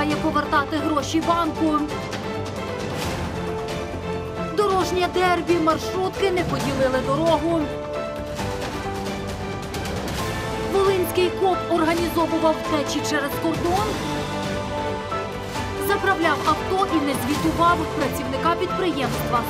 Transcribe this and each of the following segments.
має повертати гроші банку. Дорожнє дербі, маршрутки не поділили дорогу. Волинський коп організовував втечі через кордон. Заправляв авто і не звітував. Працівника підприємства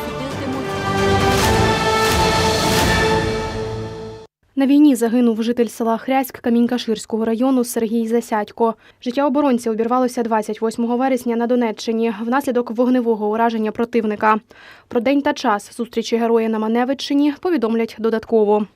На війні загинув житель села Хряськ Камінькаширського району Сергій Засядько. Життя оборонця обірвалося 28 вересня на Донеччині внаслідок вогневого ураження противника. Про день та час зустрічі героя на Маневиччині повідомлять додатково.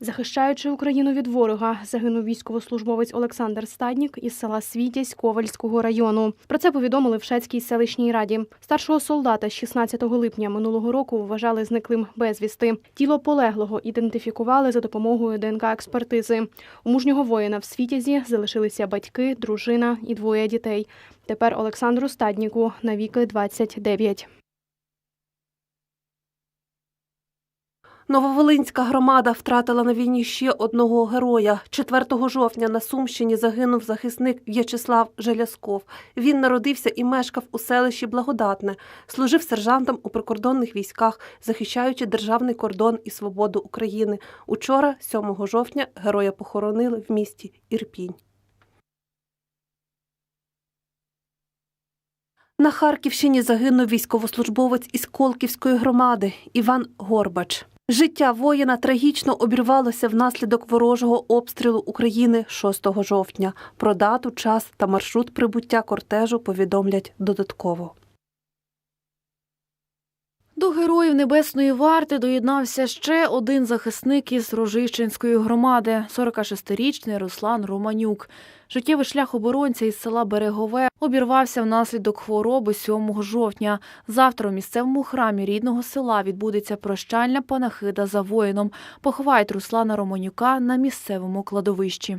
Захищаючи Україну від ворога, загинув військовослужбовець Олександр Стаднік із села Світязь Ковальського району. Про це повідомили в Шацькій селищній раді. Старшого солдата з 16 липня минулого року вважали зниклим безвісти. Тіло полеглого ідентифікували за допомогою ДНК-експертизи. У мужнього воїна в Світязі залишилися батьки, дружина і двоє дітей. Тепер Олександру Стадніку на віки 29. Нововолинська громада втратила на війні ще одного героя. 4 жовтня на Сумщині загинув захисник В'ячеслав Желязков. Він народився і мешкав у селищі Благодатне, служив сержантом у прикордонних військах, захищаючи державний кордон і свободу України. Учора, 7 жовтня, героя похоронили в місті Ірпінь. На Харківщині загинув військовослужбовець із Колківської громади Іван Горбач. Життя воїна трагічно обірвалося внаслідок ворожого обстрілу України 6 жовтня. Про дату, час та маршрут прибуття кортежу повідомлять додатково. До героїв Небесної варти доєднався ще один захисник із Рожищенської громади – 46-річний Руслан Романюк. Життєвий шлях оборонця із села Берегове обірвався внаслідок хвороби 7 жовтня. Завтра у місцевому храмі рідного села відбудеться прощальна панахида за воїном. Поховають Руслана Романюка на місцевому кладовищі.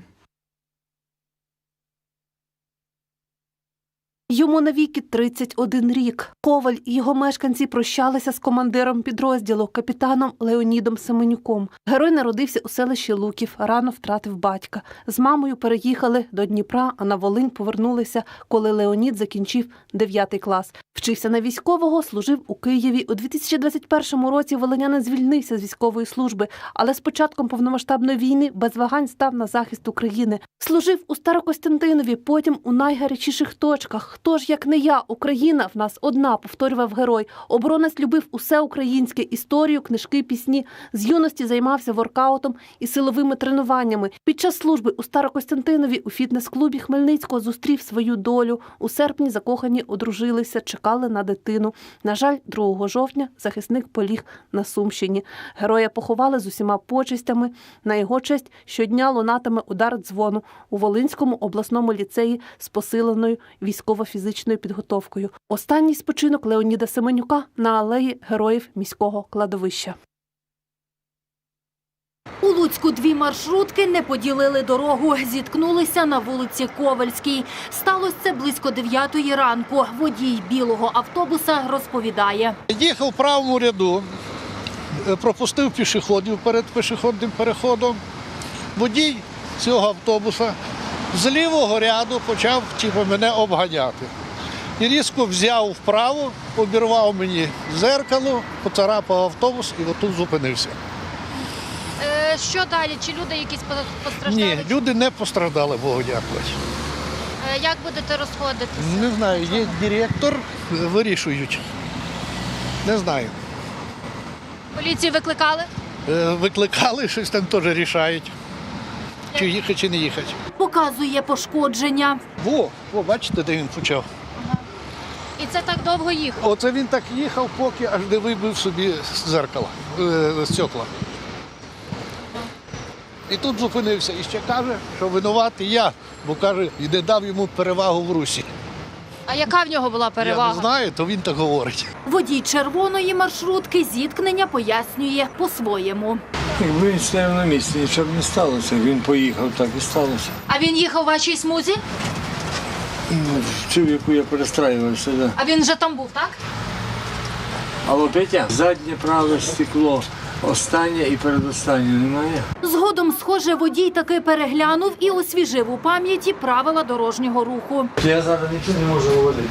Йому навіки 31 рік. Коваль і його мешканці прощалися з командиром підрозділу, капітаном Леонідом Семенюком. Герой народився у селищі Луків, рано втратив батька. З мамою переїхали до Дніпра, а на Волинь повернулися, коли Леонід закінчив 9 клас. Вчився на військового, служив у Києві. У 2021 році волинянин звільнився з військової служби, але з початком повномасштабної війни без вагань став на захист України. Служив у Старокостянтинові, потім у найгарячіших точках. Хто ж як не я, Україна в нас одна, повторював герой. Оборонець любив усе українське історію, книжки, пісні. З юності займався воркаутом і силовими тренуваннями. Під час служби у Старокостянтинові у фітнес-клубі Хмельницького зустрів свою долю. У серпні закохані одружилися, чекали на дитину. На жаль, 2 жовтня захисник поліг на Сумщині. Героя поховали з усіма почестями. На його честь щодня лунатиме удар дзвону у Волинському обласному ліцеї з посиленою військово-фізичною підготовкою. Останній спочинок Леоніда Семенюка на алеї героїв міського кладовища. У Луцьку дві маршрутки не поділили дорогу, зіткнулися на вулиці Ковальській. Сталося це близько 9 ранку. Водій білого автобуса розповідає. Їхав в правому ряду, е, пропустив пішоходів перед пішохідним переходом. Водій цього автобуса з лівого ряду почав типу, мене обганяти. І різко взяв вправо, обірвав мені зеркало, поцарапав автобус і отут зупинився. Е, Що далі? Чи люди якісь постраждали? Ні, люди не постраждали, Богу дякувати. Е, Як будете розходитися? Не знаю, є директор, вирішують. Не знаю. Поліцію викликали? Е, Викликали, щось там теж рішають. Чи їхати, чи не їхати. Показує пошкодження. Во, во, бачите, де він почав. І це так довго їхав. Оце він так їхав, поки аж не вибив собі зеркало, е, стекла. І тут зупинився і ще каже, що винуватий я, бо каже, і не дав йому перевагу в русі. А яка в нього була Я перевага? не знаю, то він так говорить. Водій червоної маршрутки зіткнення пояснює по-своєму. Якби він стояв на місці, нічого б не сталося. Він поїхав, так і сталося. А він їхав у вашій смузі? Ну, Чув, яку я перестраювався, да. А він вже там був, так? Алло, Петя, заднє праве стекло Останнє і передостаннє немає. Згодом, схоже, водій таки переглянув і освіжив у пам'яті правила дорожнього руху. Я зараз нічого не можу говорити.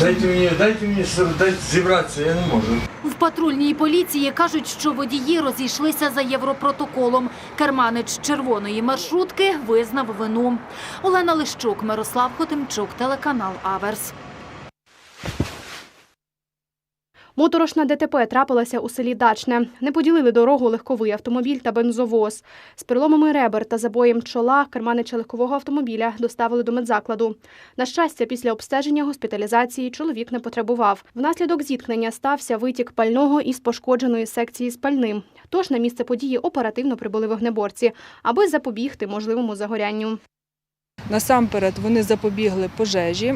Дайте мені, дайте мені дайте зібратися, я не можу. В патрульній поліції кажуть, що водії розійшлися за європротоколом. Керманич червоної маршрутки визнав вину. Олена Лищук, Мирослав Хотимчук, телеканал Аверс. Моторошна ДТП трапилася у селі Дачне. Не поділили дорогу легковий автомобіль та бензовоз. З переломами ребер та забоєм чола керманича легкового автомобіля доставили до медзакладу. На щастя, після обстеження госпіталізації чоловік не потребував. Внаслідок зіткнення стався витік пального із пошкодженої секції з пальним. Тож на місце події оперативно прибули вогнеборці, аби запобігти можливому загорянню. Насамперед вони запобігли пожежі.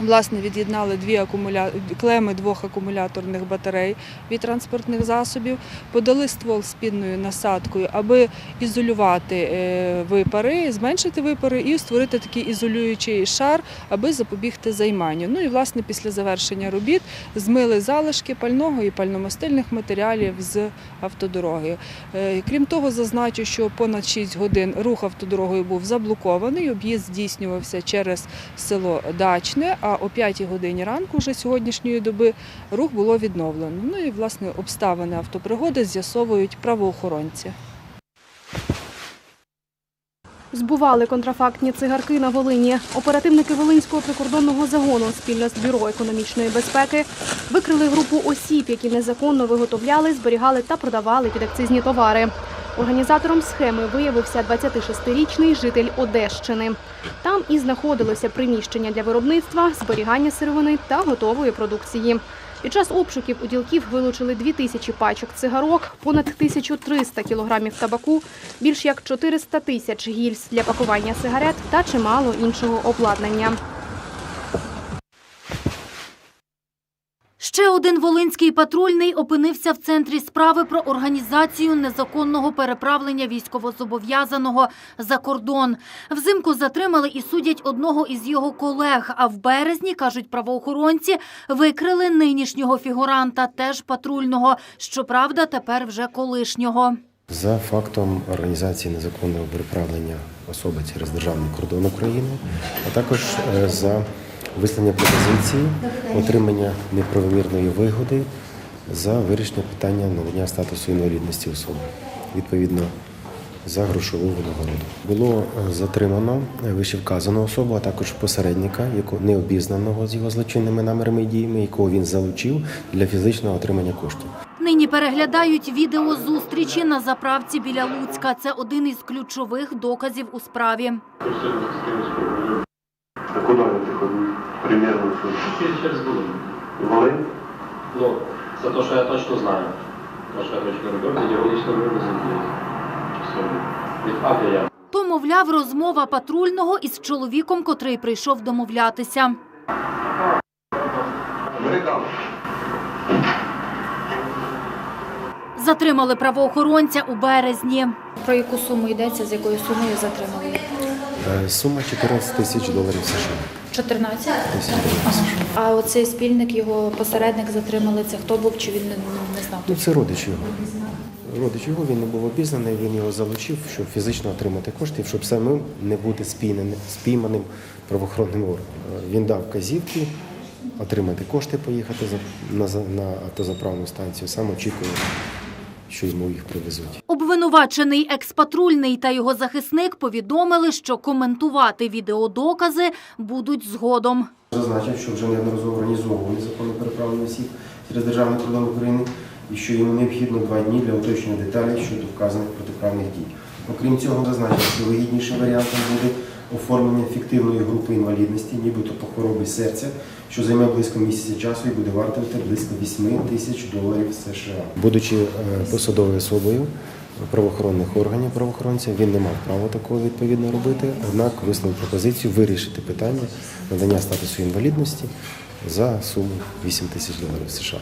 Власне, від'єднали дві акумуля... клеми двох акумуляторних батарей від транспортних засобів, подали ствол з підною насадкою, аби ізолювати е, випари, зменшити випари і створити такий ізолюючий шар, аби запобігти займанню. Ну і власне після завершення робіт змили залишки пального і пальномастильних матеріалів з автодороги. Е, Крім того, зазначу, що понад 6 годин рух автодорогою був заблокований. Об'їзд здійснювався через село Дачне. А о 5 годині ранку вже сьогоднішньої доби рух було відновлено. Ну і власне обставини автопригоди з'ясовують правоохоронці. Збували контрафактні цигарки на Волині. Оперативники Волинського прикордонного загону спільно з Бюро економічної безпеки викрили групу осіб, які незаконно виготовляли, зберігали та продавали підакцизні товари. Організатором схеми виявився 26-річний житель Одещини. Там і знаходилося приміщення для виробництва, зберігання сировини та готової продукції. Під час обшуків у ділків вилучили 2 тисячі пачок цигарок, понад 1300 кілограмів табаку, більш як 400 тисяч гільз для пакування сигарет та чимало іншого обладнання. Ще один волинський патрульний опинився в центрі справи про організацію незаконного переправлення військовозобов'язаного за кордон. Взимку затримали і судять одного із його колег. А в березні, кажуть правоохоронці, викрили нинішнього фігуранта, теж патрульного. Щоправда, тепер вже колишнього. За фактом організації незаконного переправлення особи через державний кордон України, а також е, за висловлення пропозиції отримання неправомірної вигоди за вирішення питання надання статусу інвалідності особи, відповідно за грошову винагороду. Було е, затримано е, вищевказану особу, а також посередника, якого необізнаного з його злочинними намірами і діями, якого він залучив для фізичного отримання коштів. Нині переглядають відео зустрічі на заправці біля Луцька. Це один із ключових доказів у справі. А куда они Примерно что? Через, через Волынь. Волынь? Ну, за то, что я точно знаю. Потому что я где юридично вивезені. Все. Від я. То, мовляв, розмова патрульного із чоловіком, котрий прийшов домовлятися. Затримали правоохоронця у березні. Про яку суму йдеться, з якою сумою затримали? Е, Сума 14 тисяч доларів США. 14? Тисяч доларів США. А оцей спільник, його посередник затримали, це хто був, чи він не, не знав? Ну, це родич його. Родич його, він не був обізнаний, він його залучив, щоб фізично отримати кошти, щоб самим не бути спійненим- спійманим правоохоронним органом. Він дав вказівки отримати кошти, поїхати на, на автозаправну станцію, сам очікує, що йому їх привезуть. Обвинувачений експатрульний та його захисник повідомили, що коментувати відеодокази будуть згодом. Зазначив, що вже неодноразово організовував незаконне переправлення осіб через державний кордон України і що йому необхідно два дні для уточнення деталей щодо вказаних протиправних дій. Окрім цього, зазначив, що вигіднішим варіантом буде оформлення фіктивної групи інвалідності, нібито по хворобі серця, що займе близько місяця часу і буде вартувати близько 8 тисяч доларів США. Будучи е, посадовою особою правоохоронних органів правоохоронця, він не мав права такого відповідно робити, однак висловив пропозицію вирішити питання надання статусу інвалідності за суму 8 тисяч доларів США.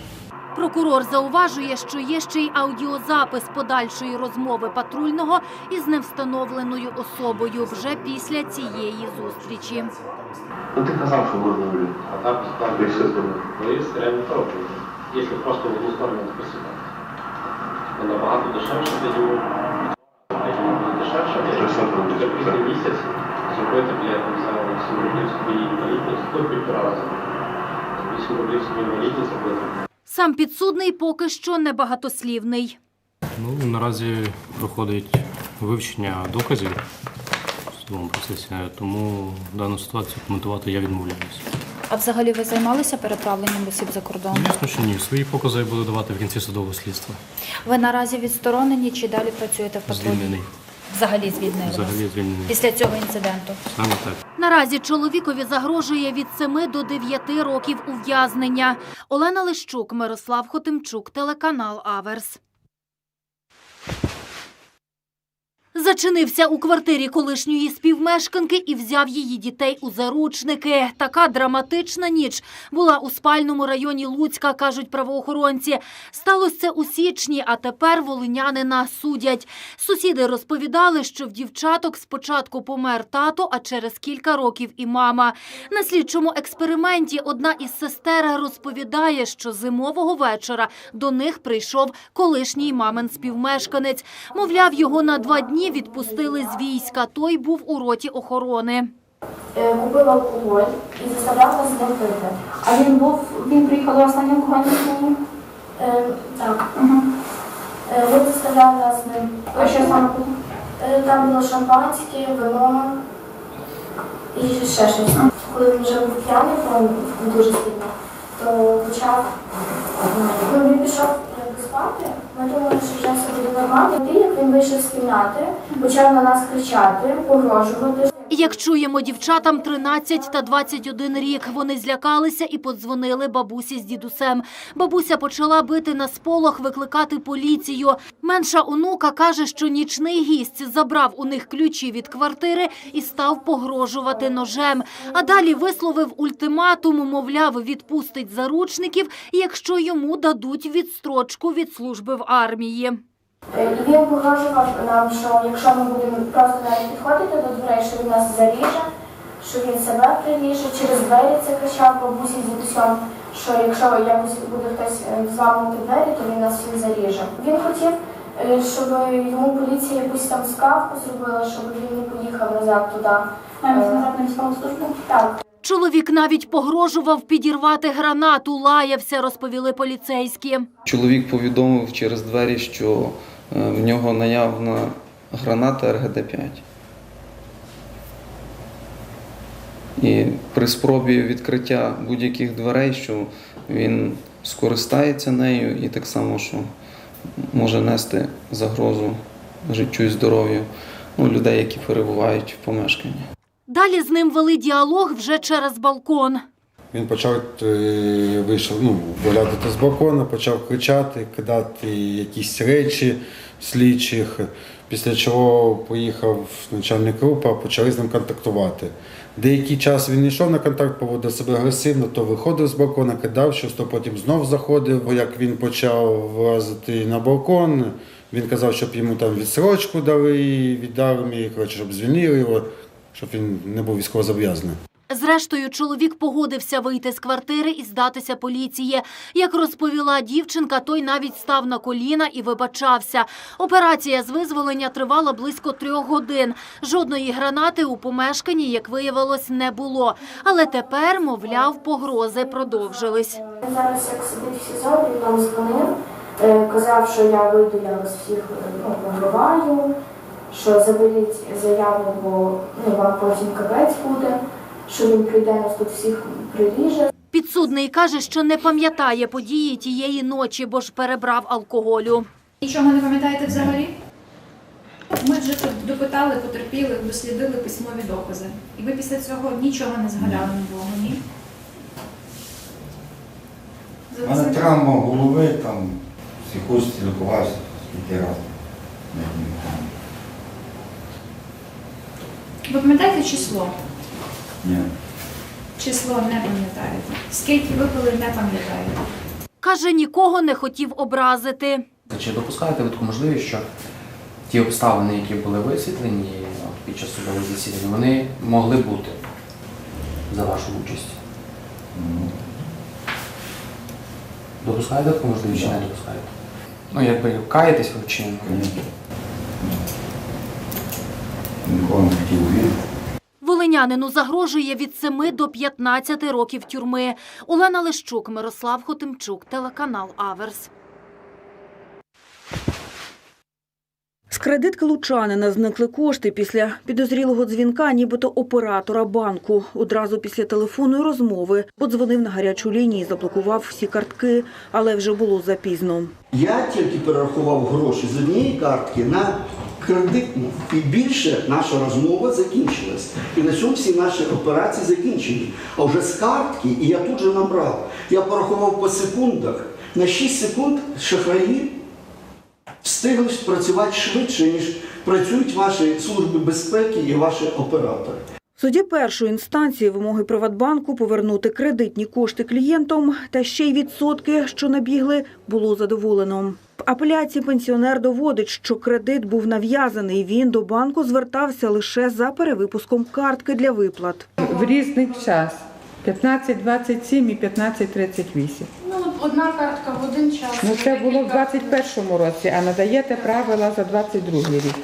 Прокурор зауважує, що є ще й аудіозапис подальшої розмови патрульного із невстановленою особою вже після цієї зустрічі. Ну ты сказал, что можно будет. А так, и все остальное. выезд реально коробка. Если просто в одну сторону, то спасибо. набагато дешевше. Тоді буде дешевше, Це все ніж дешевше. місяць зробити б я там взяв 7 рублів собі інвалідність, то півтора рази. 8 рублів собі інвалідність зробити. Сам підсудний поки що небагатослівний. Ну, наразі проходить вивчення доказів в судовому процесі, тому дану ситуацію коментувати я відмовляюся. А взагалі ви займалися переправленням осіб за кордон? Звісно, що ні. Свої покази я буду давати в кінці судового слідства. Ви наразі відсторонені чи далі працюєте в патрулі? Звільнений. Взагалі звільнили. Взагалі звільнили. Після цього інциденту. Саме так. Наразі чоловікові загрожує від 7 до 9 років ув'язнення. Олена Лищук, Мирослав Хотимчук, телеканал Аверс. Зачинився у квартирі колишньої співмешканки і взяв її дітей у заручники. Така драматична ніч була у спальному районі Луцька, кажуть правоохоронці. Сталося це у січні, а тепер волинянина судять. Сусіди розповідали, що в дівчаток спочатку помер тато, а через кілька років і мама. На слідчому експерименті одна із сестер розповідає, що зимового вечора до них прийшов колишній мамин співмешканець. Мовляв, його на два дні відпустили з війська. Той був у роті охорони. Е, купив алкоголь і заставляв нас пити. А він був, він приїхав до останнього кохання Е, так. Угу. Е, він заставляв нас з ним. А що саме було? Е, там було шампанське, вино і ще щось. Коли він вже був п'яний, то дуже сильно, то почав, ну, він пішов спати. Що вже нормально. Як він вийшов з кімнати, почав на нас кричати, погрожувати. Як чуємо, дівчатам 13 та 21 рік. Вони злякалися і подзвонили бабусі з дідусем. Бабуся почала бити на сполох, викликати поліцію. Менша онука каже, що нічний гість забрав у них ключі від квартири і став погрожувати ножем. А далі висловив ультиматум, мовляв, відпустить заручників, якщо йому дадуть відстрочку від служби в армії. Е, І він погрожував нам, що якщо ми будемо просто навіть підходити до дверей, що він нас заріже, що він себе приріже, через двері це кричав бабусі з дідусем, що якщо якось буде хтось е, зламувати двері, то він нас всіх заріже. Він хотів, е, щоб йому поліція якусь там скавку зробила, щоб він не поїхав назад туди. Назад на військову службу? Так. Чоловік навіть погрожував підірвати гранату, лаявся, розповіли поліцейські. Чоловік повідомив через двері, що в нього наявна граната РГД-5. І при спробі відкриття будь-яких дверей, що він скористається нею і так само, що може нести загрозу життю і здоров'ю ну, людей, які перебувають в помешканні. Далі з ним вели діалог вже через балкон. Він почав е, вийшов ну, виглядати з балкона, почав кричати, кидати якісь речі слідчих. Після чого поїхав начальник групи, почали з ним контактувати. Деякий час він йшов на контакт, поводив себе агресивно, то виходив з балкона, кидав щось, то потім знов заходив. Бо Як він почав вилазити на балкон, він казав, щоб йому там відсрочку дали від армії, щоб звільнили його, щоб він не був військовозобов'язаний. Зрештою, чоловік погодився вийти з квартири і здатися поліції. Як розповіла дівчинка, той навіть став на коліна і вибачався. Операція з визволення тривала близько трьох годин. Жодної гранати у помешканні, як виявилось, не було. Але тепер, мовляв, погрози продовжились. Зараз як сидить в СІЗО, він нам дзвонив, е, казав, що я вийду, я вас всіх е, ну, що заберіть заяву, бо ну, вам потім капець буде, що він прийде нас тут всіх приріже. Підсудний каже, що не пам'ятає події тієї ночі, бо ж перебрав алкоголю. Нічого не пам'ятаєте взагалі? Ми вже тут допитали, потерпіли, дослідили письмові докази. І ви після цього нічого не згадали нового, ні? У мене травма голови, там, психушці лікувався скільки разів. Не пам'ятаю. Ви пам'ятаєте число? Ні. Число не пам'ятаєте. Скільки випили, не пам'ятаєте. Каже, нікого не хотів образити. Чи допускаєте ви таку можливість, що ті обставини, які були висвітлені під час судового засідання, вони могли бути за вашу участь? Ну, Допускаєте таку можливість чи не допускаєте? Ну, якби каєтесь ви вчинено. Нікого не хотів вірити. Волинянину загрожує від 7 до 15 років тюрми. Олена Лещук, Мирослав Хотимчук, телеканал Аверс. З кредитки лучанина зникли кошти після підозрілого дзвінка, нібито оператора банку. Одразу після телефонної розмови подзвонив на гарячу лінію і заблокував всі картки, але вже було запізно. Я тільки перерахував гроші з однієї картки на кредитну. І більше наша розмова закінчилась. І на цьому всі наші операції закінчені. А вже з картки, і я тут же набрав. Я порахував по секундах. На 6 секунд шахраї встигли працювати швидше, ніж працюють ваші служби безпеки і ваші оператори. В суді першої інстанції вимоги Приватбанку повернути кредитні кошти клієнтам та ще й відсотки, що набігли, було задоволено. В апеляції пенсіонер доводить, що кредит був нав'язаний. Він до банку звертався лише за перевипуском картки для виплат. В різний час 15.27 і 15.38. Ну, одна картка в один час. Ну це було в 21-му році, а надаєте правила за 22 рік.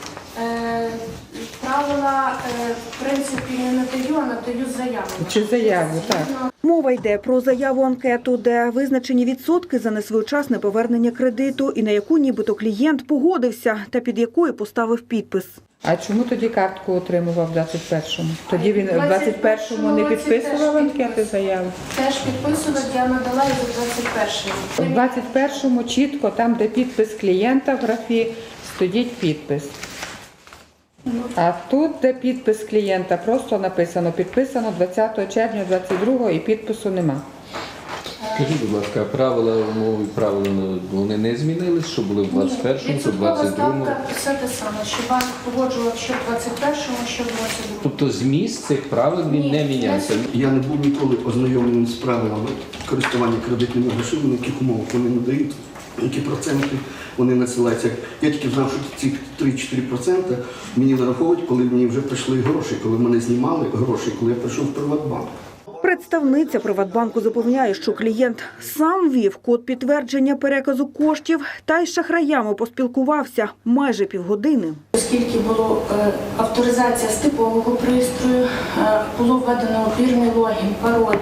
Е, е, в принципі, не надаю, а надаю заяву. Чи заяву, так. Мова йде про заяву анкету, де визначені відсотки за несвоєчасне повернення кредиту і на яку нібито клієнт погодився та під якою поставив підпис. А чому тоді картку отримував в 21-му? Тоді він в 21-му не підписував анкети заяви. Теж підписувати я надала і за 21 В 21-му чітко, там, де підпис клієнта в графі, стоїть підпис. А тут, де підпис клієнта, просто написано підписано 20 червня 22 і підпису нема. Скажіть, будь ласка, правила умови правила ну, вони не змінились, що були в 21-му, що в Відсоткова 22-му? ставка все те саме, що банк погоджував що в 21-му, що в 22-му. Тобто зміст цих правил він не мінявся. Я не був ніколи ознайомлений з правилами користування кредитними грошима, на яких умовах вони надають, які проценти вони надсилаються. Я тільки знав, що ці 3-4% мені нараховують, коли мені вже прийшли гроші, коли мене знімали гроші, коли я прийшов в Приватбанк. Представниця Приватбанку запевняє, що клієнт сам вів код підтвердження переказу коштів та із шахраями поспілкувався майже півгодини. Оскільки було е, авторизація з типового пристрою, е, було введено вірний логін, пароль,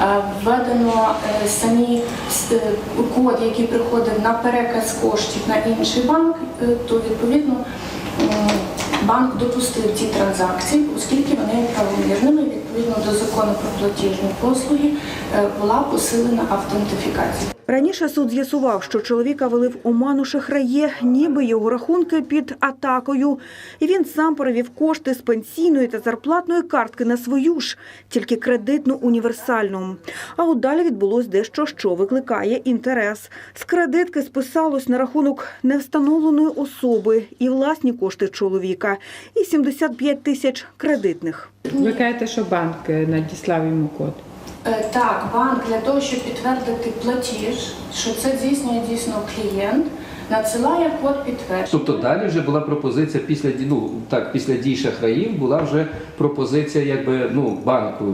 е, введено самі код, який приходив на переказ коштів на інший банк, то відповідно банк допустив ці транзакції, оскільки вони правомірними. Відповідно до закону про платіжні послуги е, була посилена автентифікація. Раніше суд з'ясував, що чоловіка вели в оману шахрає, ніби його рахунки під атакою. І він сам перевів кошти з пенсійної та зарплатної картки на свою ж, тільки кредитну універсальну. А от далі відбулось дещо, що викликає інтерес. З кредитки списалось на рахунок невстановленої особи і власні кошти чоловіка, і 75 тисяч кредитних. Ви кажете, що банк е, надіслав йому код. Е, Так, банк для того, щоб підтвердити платіж, що це дійсно дійсно клієнт, надсилає код підтвердження. Тобто далі вже була пропозиція після ну, так, після дій шахраїв була вже пропозиція, якби ну банку.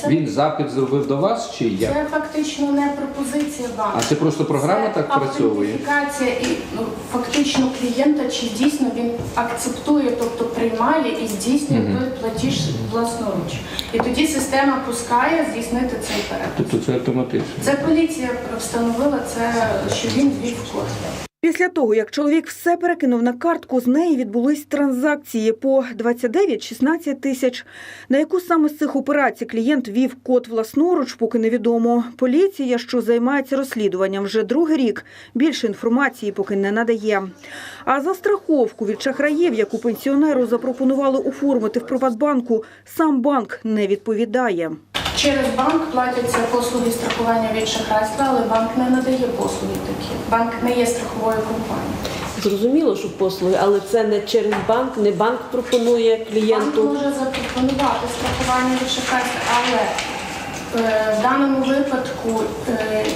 Це- Він запит зробив до вас чи як? Це фактично не пропозиція банку. А це просто програма Це так працьовує? Автентифікація і ну, фактично клієнта, чи дійсно він акцептує, тобто приймає і здійснює той платіж власноруч. І тоді система пускає здійснити цей переказ. Тобто це автоматично. Це поліція встановила це, що він ввів код. Після того, як чоловік все перекинув на картку, з неї відбулись транзакції по 29-16 тисяч. На яку саме з цих операцій клієнт вів код власноруч, поки невідомо. Поліція, що займається розслідуванням вже другий рік, більше інформації поки не надає. А за страховку від шахраїв, яку пенсіонеру запропонували оформити в Приватбанку, сам банк не відповідає. Через банк платяться послуги страхування від шахрайства, але банк не надає послуги такі. Банк не є страховою компанією. Зрозуміло, що послуги, але це не через банк, не банк пропонує Банк може запропонувати страхування від шахрайства, але е, в даному випадку е,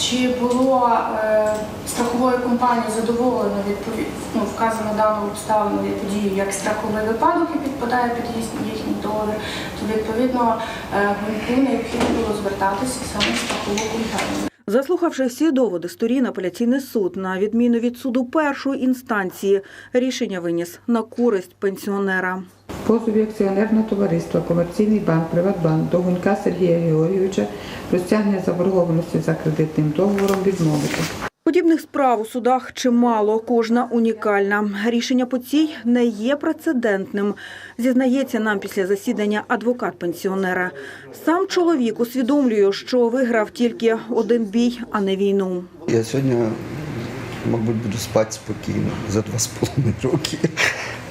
чи було е, страховою компанією задоволено відповідь, ну, вказано дану обставину і подію як страховий випадок і підпадає під їхній договір, то відповідно е, гонку необхідно було звертатися саме страхову компанію. Заслухавши всі доводи сторін, апеляційний суд, на відміну від суду першої інстанції, рішення виніс на користь пенсіонера. Позові акціонерного товариства Комерційний банк Приватбанк до Гунька Сергія Георгійовича про стягнення заборгованості за кредитним договором відмовити. Подібних справ у судах чимало, кожна унікальна. Рішення по цій не є прецедентним. Зізнається нам після засідання адвокат пенсіонера. Сам чоловік усвідомлює, що виграв тільки один бій, а не війну. Я сьогодні, мабуть, буду спати спокійно за два з половиною роки.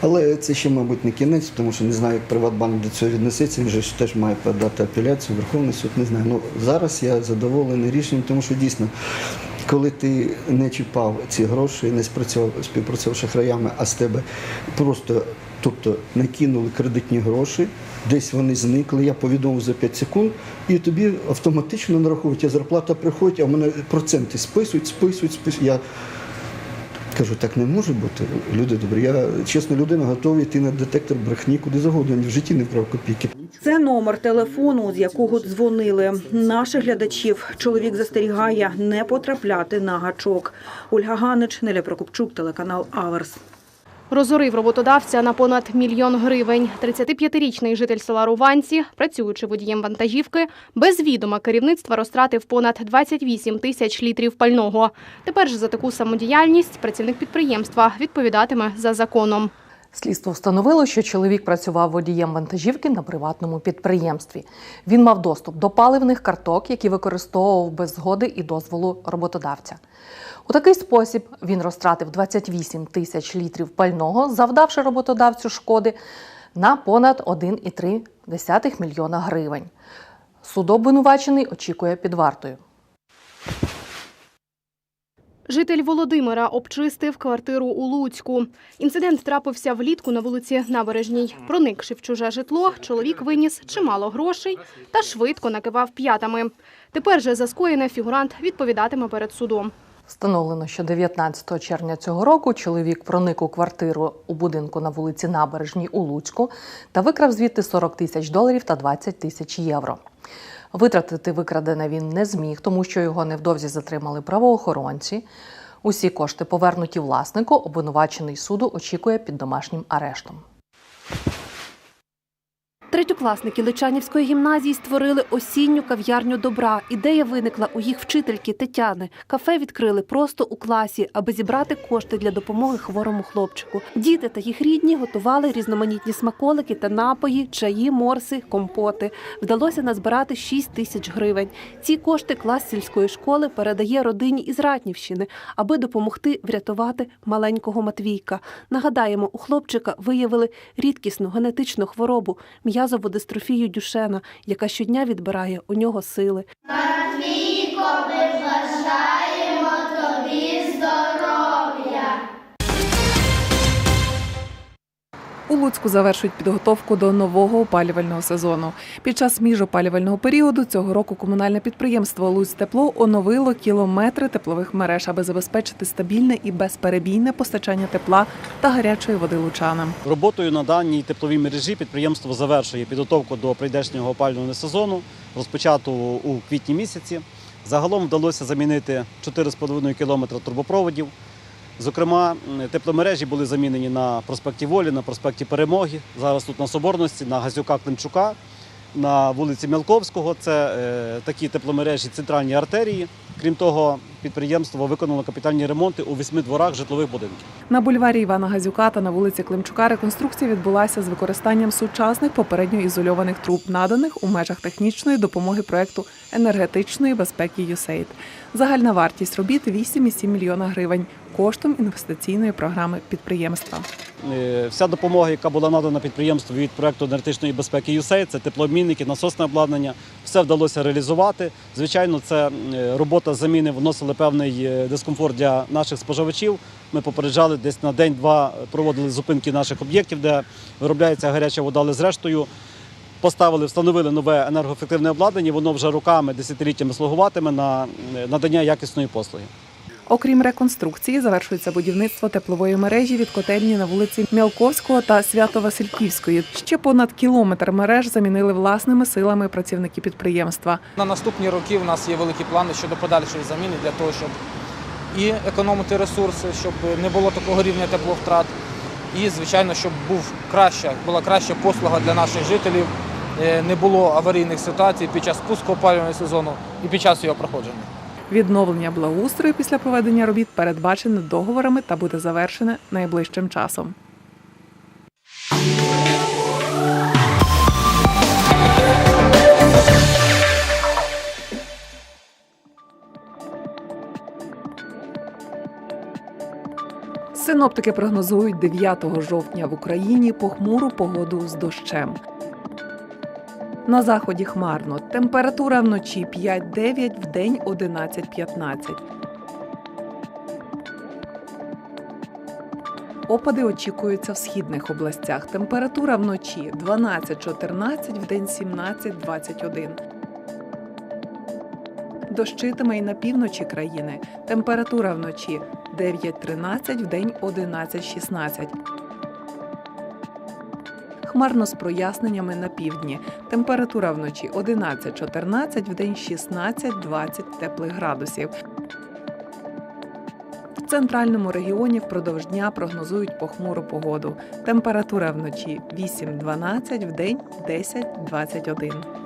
Але це ще, мабуть, не кінець, тому що не знаю, як Приватбанк до цього віднесеться. Він же теж має подати апеляцію, Верховний суд не знаю. Ну зараз я задоволений рішенням, тому що дійсно, коли ти не чіпав ці гроші, не спрацював співпрацював шахраями, а з тебе просто тобто накинули кредитні гроші, десь вони зникли, я повідомив за 5 секунд, і тобі автоматично нараховують, а зарплата приходить, а в мене проценти списують, списують, списують. Я Кажу, так не може бути. Люди добрі. Я чесно, людина, готова йти на детектор брехні, куди завгодно. В житті не вкрав копійки. Це номер телефону, з якого дзвонили. Наших глядачів чоловік застерігає не потрапляти на гачок. Ольга Ганич, Неля Прокопчук, телеканал Аверс. Розорив роботодавця на понад мільйон гривень. 35-річний житель села Руванці, працюючи водієм вантажівки, без відома керівництва розтратив понад 28 тисяч літрів пального. Тепер же за таку самодіяльність працівник підприємства відповідатиме за законом. Слідство встановило, що чоловік працював водієм вантажівки на приватному підприємстві. Він мав доступ до паливних карток, які використовував без згоди і дозволу роботодавця. У такий спосіб він розтратив 28 тисяч літрів пального, завдавши роботодавцю шкоди на понад 1,3 мільйона гривень. Суд обвинувачений очікує під вартою. Житель Володимира обчистив квартиру у Луцьку. Інцидент трапився влітку на вулиці Набережній. Проникши в чуже житло, чоловік виніс чимало грошей та швидко накивав п'ятами. Тепер же за скоєне фігурант відповідатиме перед судом. Встановлено, що 19 червня цього року чоловік проник у квартиру у будинку на вулиці Набережній у Луцьку та викрав звідти 40 тисяч доларів та 20 тисяч євро. Витратити викрадене він не зміг, тому що його невдовзі затримали правоохоронці. Усі кошти повернуті власнику, обвинувачений суду очікує під домашнім арештом. Третьокласники Личанівської гімназії створили осінню кав'ярню добра. Ідея виникла у їх вчительки Тетяни. Кафе відкрили просто у класі, аби зібрати кошти для допомоги хворому хлопчику. Діти та їх рідні готували різноманітні смаколики та напої, чаї, морси, компоти. Вдалося назбирати 6 тисяч гривень. Ці кошти клас сільської школи передає родині із Ратнівщини, аби допомогти врятувати маленького Матвійка. Нагадаємо, у хлопчика виявили рідкісну генетичну хворобу м'язову дистрофію Дюшена, яка щодня відбирає у нього сили. Матвійко, ми бажаємо У Луцьку завершують підготовку до нового опалювального сезону. Під час міжопалювального періоду цього року комунальне підприємство «Луцьтепло» оновило кілометри теплових мереж, аби забезпечити стабільне і безперебійне постачання тепла та гарячої води лучанам. Роботою на даній тепловій мережі підприємство завершує підготовку до прийдешнього опалювального сезону, розпочату у квітні місяці. Загалом вдалося замінити 4,5 кілометри трубопроводів. Зокрема, тепломережі були замінені на проспекті Волі, на проспекті Перемоги. Зараз тут на Соборності, на Газюка Климчука, на вулиці Мялковського. Це е, такі тепломережі центральні артерії. Крім того, підприємство виконало капітальні ремонти у восьми дворах житлових будинків. На бульварі Івана Газюка та на вулиці Климчука реконструкція відбулася з використанням сучасних попередньо ізольованих труб, наданих у межах технічної допомоги проекту енергетичної безпеки USAID. Загальна вартість робіт 8,7 мільйона гривень коштом інвестиційної програми підприємства. Е, Вся допомога, яка була надана підприємству від проекту енергетичної безпеки USAID, це теплообмінники, насосне обладнання, все вдалося реалізувати. Звичайно, це е, робота заміни вносили певний е, дискомфорт для наших споживачів. Ми попереджали десь на день-два проводили зупинки наших об'єктів, де виробляється гаряча вода, але зрештою. Поставили, встановили нове енергоефективне обладнання, воно вже роками, десятиліттями слугуватиме на е, надання якісної послуги. Окрім реконструкції, завершується будівництво теплової мережі від котельні на вулиці Мялковського та Свято-Васильківської. Ще понад кілометр мереж замінили власними силами працівники підприємства. На наступні роки в нас є великі плани щодо подальшої заміни для того, щоб і економити ресурси, щоб не було такого рівня тепловтрат, і звичайно, щоб був краща, була краща послуга для наших жителів, е, не було аварійних ситуацій під час пуску опалювального сезону і під час його проходження. Відновлення благоустрою після проведення робіт передбачене договорами та буде завершене найближчим часом. Синоптики прогнозують 9 жовтня в Україні похмуру погоду з дощем. На заході хмарно. Температура вночі 5-9, вдень 11-15. Опади очікуються в східних областях. Температура вночі 12-14, вдень 17-21. Дощитиме й на півночі країни. Температура вночі 9-13, вдень 11-16. Хмарно з проясненнями на півдні. Температура вночі 11-14, вдень 16-20 теплих градусів. В центральному регіоні впродовж дня прогнозують похмуру погоду. Температура вночі 8-12, вдень 10-21.